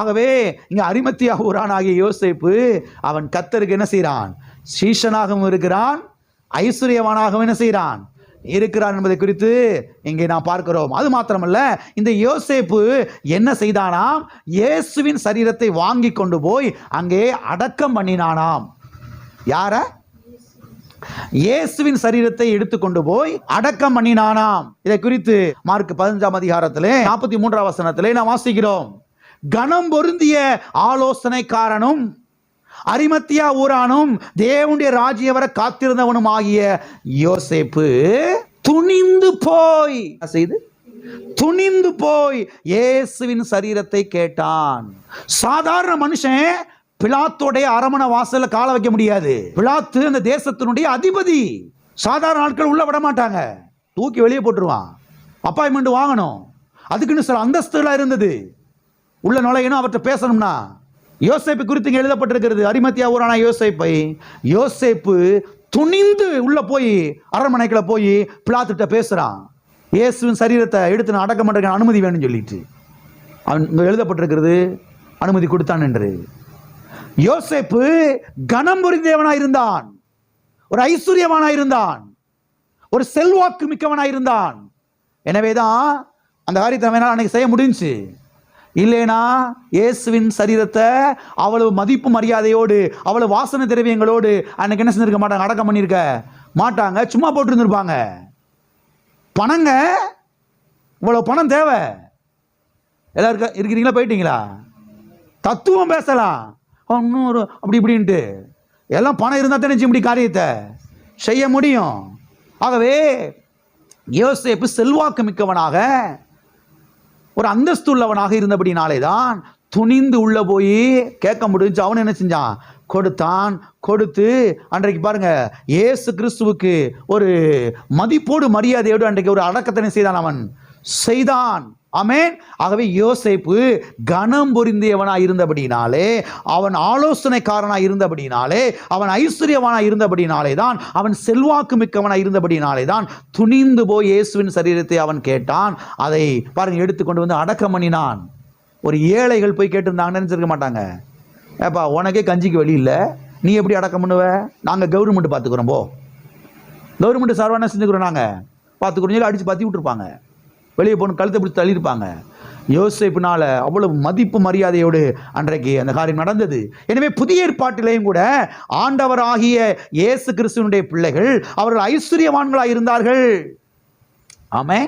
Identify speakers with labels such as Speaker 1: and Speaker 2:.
Speaker 1: ஆகவே இங்கே அரிமத்தியா ஊரானாகிய யோசிப்பு யோசேப்பு அவன் கத்தருக்கு என்ன செய்கிறான்? சீஷனாகவும் இருக்கிறான் ஐஸ்வர்யவானாகவும் என்ன செய்கிறான்? இருக்கிறான் என்பதை குறித்து இங்கே நாம் பார்க்கிறோம். அது மாத்திரமல்ல இந்த யோசேப்பு என்ன செய்தானாம்? இயேசுவின் சரீரத்தை வாங்கி கொண்டு போய் அங்கே அடக்கம் பண்ணினானாம். யார? இயேசுவின் சரீரத்தை எடுத்துக்கொண்டு போய் அடக்கம் பண்ணினானாம். இதை குறித்து மார்க் பதினஞ்சாம் அதிகாரத்திலே நாற்பத்தி மூன்றாம் வசனத்திலே நாம் வாசிக்கிறோம். கணம் பொருந்திய ஆலோசனைக்காரனும் அரிமத்தியா ஊரானும் தேவனுடைய ராஜ்ய வர காத்திருந்தவனும் ஆகிய யோசேப்பு துணிந்து போய் செய்து? துணிந்து போய் இயேசுவின் சரீரத்தை கேட்டான். சாதாரண மனுஷன் பிலாத்தோடைய அரமண வாசல்ல கால வைக்க முடியாது. பிலாத்து அந்த தேசத்தினுடைய அதிபதி. சாதாரண ஆட்கள் உள்ள விட மாட்டாங்க. தூக்கி வெளியே போட்டுருவான். அப்பாயின்மெண்ட் வாங்கணும். அதுக்குன்னு சில அந்தஸ்துலாம் இருந்தது. உள்ள நுழையணும் அவர்கிட்ட பேசணும்னா. யோசேப்பு குறித்து இங்கே எழுதப்பட்டிருக்கிறது. அரிமத்தியா ஊரான யோசேப்பை. யோசேப்பு துணிந்து உள்ள போய் அரண்மனைக்குள்ள போய் பிளாத்துட்ட பேசுறான். இயேசுவின் சரீரத்தை எடுத்து நான் அடக்கம் பண்ணுறதுக்கு அனுமதி வேணும்னு சொல்லிட்டு. அவன் எழுதப்பட்டிருக்கிறது அனுமதி கொடுத்தான் என்று. யோசேப்பு கனம் புரிந்தவனாக இருந்தான். ஒரு ஐஸ்வர்யவானா இருந்தான். ஒரு செல்வாக்கு மிக்கவனாக இருந்தான். எனவேதான் அந்த காரியத்தை அவனால் அன்னைக்கு செய்ய முடிஞ்சுச்சு. இல்லைனா இயேசுவின் சரீரத்தை அவ்வளவு மதிப்பு மரியாதையோடு அவ்வளவு வாசனை திரவியங்களோடு அன்னைக்கு என்ன செஞ்சிருக்க மாட்டாங்க? அடக்கம் பண்ணியிருக்க மாட்டாங்க. சும்மா போட்டுருந்துருப்பாங்க. பணங்க இவ்வளவு பணம் தேவை. எல்லாரும் இருக்க- இருக்கிறீங்களா? போயிட்டீங்களா? தத்துவம் பேசலாம். இன்னும் ஒரு அப்படி இப்படின்ட்டு. எல்லாம் பணம் இருந்தால் தானே செய்ய முடியும் காரியத்தை. செய்ய முடியும். ஆகவே யோசேப்பு செல்வாக்கு மிக்கவனாக ஒரு அந்தஸ்து உள்ளவனாக இருந்தபடினாலே தான் துணிந்து உள்ள போய் கேட்க முடிஞ்சு அவன் என்ன செஞ்சான்? கொடுத்தான். கொடுத்து அன்றைக்கு பாருங்க இயேசு கிறிஸ்துவுக்கு ஒரு மதிப்போடு மரியாதையோடு அன்றைக்கு ஒரு அடக்கத்தனை செய்தான் அவன். செய்தான். அமேன் ஆகவே யோசைப்பு கனம் பொருந்தியவனாக இருந்தபடினாலே அவன் ஆலோசனைக்காரனாக இருந்தபடினாலே அவன் ஐஸ்வர்யவானாய் இருந்தபடினாலே தான் அவன் செல்வாக்கு மிக்கவனாக இருந்தபடினாலே தான் துணிந்து போய் இயேசுவின் சரீரத்தை அவன் கேட்டான். அதை பாருங்க எடுத்துக்கொண்டு வந்து அடக்கம் பண்ணினான். ஒரு ஏழைகள் போய் கேட்டிருந்தாங்கன்னு நினைச்சிருக்க மாட்டாங்க. ஏப்பா உனக்கே கஞ்சிக்கு வழி இல்லை. நீ எப்படி அடக்கம் பண்ணுவ? நாங்கள் கவர்மெண்ட் பார்த்துக்குறோம் போ. கவர்மெண்ட் சார்பாக என்ன செஞ்சுக்கிறோம் நாங்கள் பார்த்துக்கிறோம் சொல்லி அடித்து பற்றி விட்டுருப்பாங்க. வெளியே போன கழுத்தை பிடிச்சி தள்ளியிருப்பாங்க. யோசிப்பினால அவ்வளவு மதிப்பு மரியாதையோடு அன்றைக்கு அந்த காரியம் நடந்தது. எனவே புதிய ஏற்பாட்டிலேயும் கூட ஆண்டவராகிய இயேசு கிறிஸ்துவனுடைய பிள்ளைகள் அவர்கள் ஐஸ்வர்யவான்களாக இருந்தார்கள் ஆமே